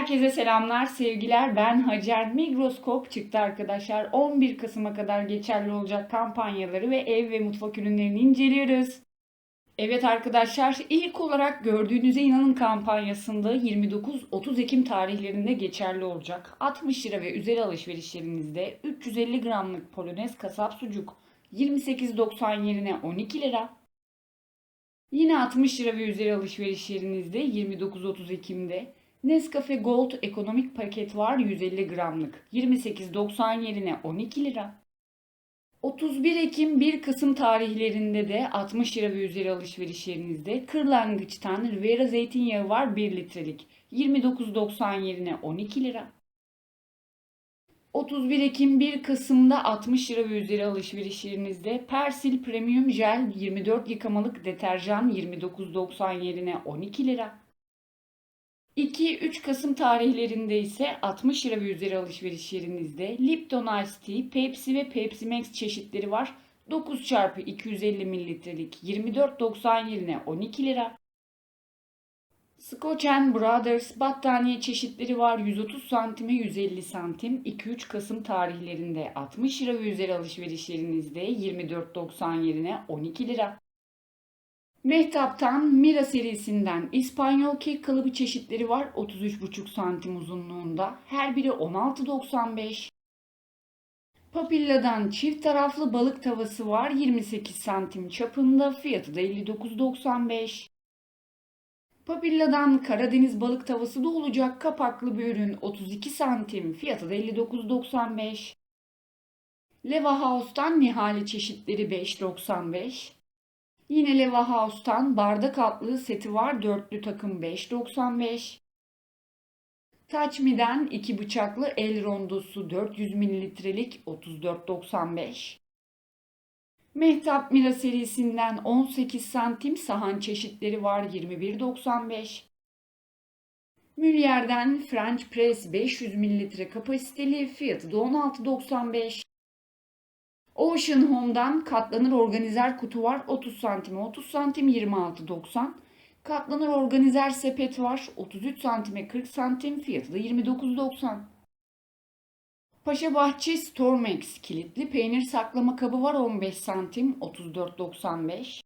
Herkese selamlar, sevgiler. Ben Hacer. Migroskop çıktı arkadaşlar. 11 Kasım'a kadar geçerli olacak kampanyaları ve ev ve mutfak ürünlerini inceliyoruz. Evet arkadaşlar, ilk olarak gördüğünüze inanın kampanyasında 29-30 Ekim tarihlerinde geçerli olacak. 60 lira ve üzeri alışverişlerinizde 350 gramlık polonez kasap sucuk 28.90 yerine 12 lira. Yine 60 lira ve üzeri alışverişlerinizde 29-30 Ekim'de Nescafe Gold ekonomik paket var 150 gramlık 28.90 yerine 12 lira. 31 Ekim 1 Kasım tarihlerinde de 60 lira ve üzeri alışverişlerinizde Kırlangıç'tan Rivera zeytinyağı var 1 litrelik 29.90 yerine 12 lira. 31 Ekim 1 Kasım'da 60 lira ve üzeri alışverişlerinizde Persil Premium Jel 24 yıkamalık deterjan 29.90 yerine 12 lira. 2-3 Kasım tarihlerinde ise 60 lira ve üzeri alışverişlerinizde Lipton Ice Tea, Pepsi ve Pepsi Max çeşitleri var. 9 çarpı 250 mililitrelik 24.90 yerine 12 lira. Scotch Brothers battaniye çeşitleri var. 130 santime 150 santim. 2-3 Kasım tarihlerinde 60 lira ve üzeri alışverişlerinizde 24.90 yerine 12 lira. Mehtap'tan Mira serisinden İspanyol kek kalıbı çeşitleri var 33,5 santim uzunluğunda. Her biri 16.95. Papilla'dan çift taraflı balık tavası var 28 santim çapında fiyatı da 59.95. Papilla'dan Karadeniz balık tavası da olacak kapaklı bir ürün 32 santim fiyatı da 59.95. Leva House'tan Nihali çeşitleri 5.95. Yine Leva House'tan bardak altlığı seti var. Dörtlü takım 5.95. Touch Me'den iki bıçaklı el rondosu 400 mililitrelik 34.95. Mehtap Mira serisinden 18 santim sahan çeşitleri var 21.95. Müller'den French Press 500 mililitre kapasiteli fiyatı da 16.95. Ocean Home'dan katlanır organizer kutu var. 30 santime 30 santim 26.90. Katlanır organizer sepet var. 33 santime 40 santim fiyatı da 29.90. Paşa Bahçe Stormex kilitli peynir saklama kabı var 15 santim 34.95.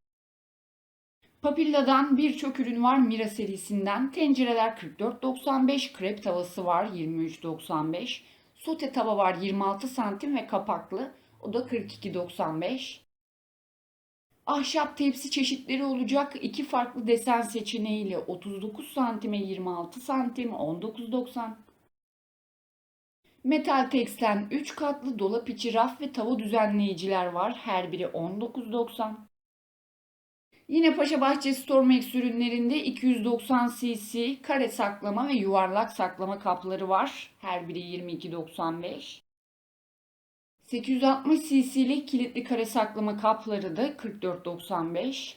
Papilla'dan birçok ürün var Mira serisinden. Tencereler 44.95, krep tavası var 23.95. Sote tava var 26 santim ve kapaklı. O da 42.95. Ahşap tepsi çeşitleri olacak. iki farklı desen seçeneğiyle 39 santime 26 santim 19.90. Metal Tex'ten 3 katlı dolap içi raf ve tava düzenleyiciler var. Her biri 19.90. Yine Paşabahçe Stormex ürünlerinde 290 cc kare saklama ve yuvarlak saklama kapları var. Her biri 22.95. 860 cc'lik kilitli kare saklama kapları da 44.95.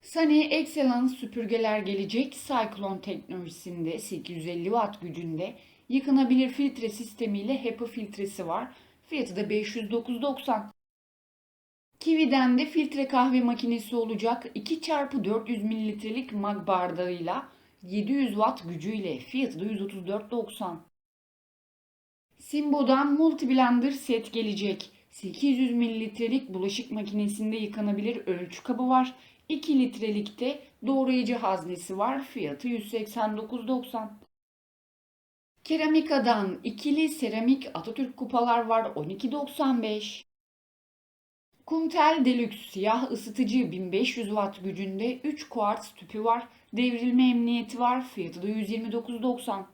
Sunny Excellence süpürgeler gelecek. Cyclone teknolojisinde 850 watt gücünde yıkanabilir filtre sistemiyle HEPA filtresi var. Fiyatı da 509.90. Kiwi'den de filtre kahve makinesi olacak. 2 x 400 mililitrelik mag bardağıyla 700 watt gücüyle fiyatı da 134.90. Simbo'dan Multi Blender set gelecek. 800 mililitrelik bulaşık makinesinde yıkanabilir ölçü kabı var. 2 litrelikte doğrayıcı haznesi var. Fiyatı 189.90. Keramika'dan ikili seramik Atatürk kupalar var 12.95. Kumtel Deluxe siyah ısıtıcı 1500 watt gücünde 3 kuartz tüpü var. Devrilme emniyeti var. Fiyatı da 129.90.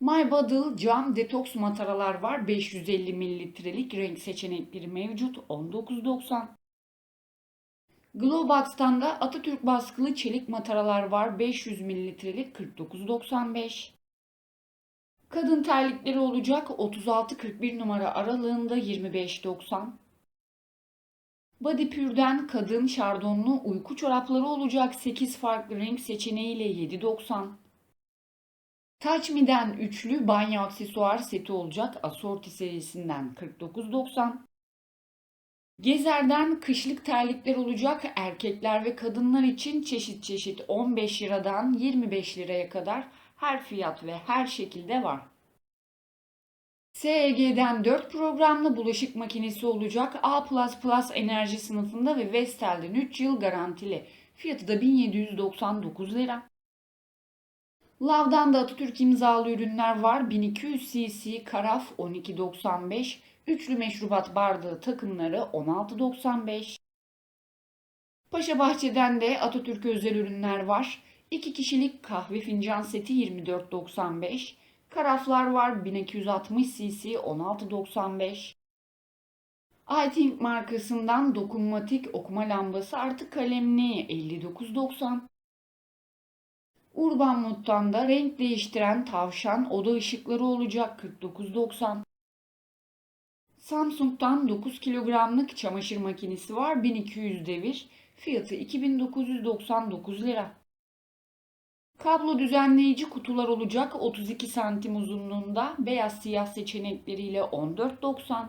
My Bottle cam detoks mataralar var. 550 mililitrelik renk seçenekleri mevcut. 19.90. Globox'tan da Atatürk baskılı çelik mataralar var. 500 mililitrelik 49.95. Kadın terlikleri olacak 36-41 numara aralığında 25.90. Body Pure'den kadın şardonlu uyku çorapları olacak 8 farklı renk seçeneğiyle 7.90. Touch Me'den üçlü banyo aksesuar seti olacak Assorti serisinden 49.90. Gezer'den kışlık terlikler olacak erkekler ve kadınlar için çeşit çeşit 15 liradan 25 liraya kadar her fiyat ve her şekilde var. SEG'den 4 programlı bulaşık makinesi olacak. A++ enerji sınıfında ve Vestel'den 3 yıl garantili. Fiyatı da 1799 lira. Lav'dan da Atatürk imzalı ürünler var. 1200 cc karaf 12.95, üçlü meşrubat bardağı takımları 16.95. Paşa Bahçe'den de Atatürk özel ürünler var. 2 kişilik kahve fincan seti 24.95. Karaflar var 1260 cc 16.95. iThink markasından dokunmatik okuma lambası artı kalemli 59.90. Urban Mod'dan da renk değiştiren tavşan oda ışıkları olacak 49.90. Samsung'dan 9 kilogramlık çamaşır makinesi var 1200 devir. Fiyatı 2999 lira. Kablo düzenleyici kutular olacak 32 santim uzunluğunda beyaz siyah seçenekleriyle 14.90.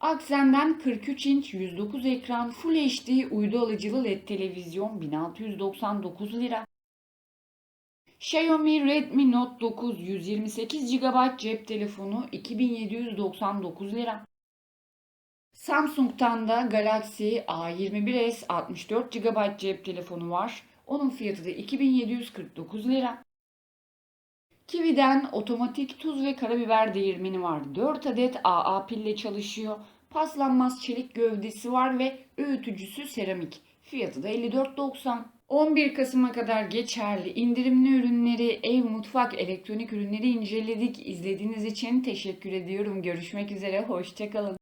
Akzen'den 43 inç 109 ekran Full HD uydu alıcılı LED televizyon 1699 lira. Xiaomi Redmi Note 9 128 GB cep telefonu 2799 lira. Samsung'tan da Galaxy A21s 64 GB cep telefonu var. Onun fiyatı da 2749 lira. Kiwi'den otomatik tuz ve karabiber değirmeni var. 4 adet AA pille çalışıyor. Paslanmaz çelik gövdesi var ve öğütücüsü seramik. Fiyatı da 54.90. 11 Kasım'a kadar geçerli indirimli ürünleri, ev, mutfak, elektronik ürünleri inceledik. İzlediğiniz için teşekkür ediyorum. Görüşmek üzere, hoşçakalın.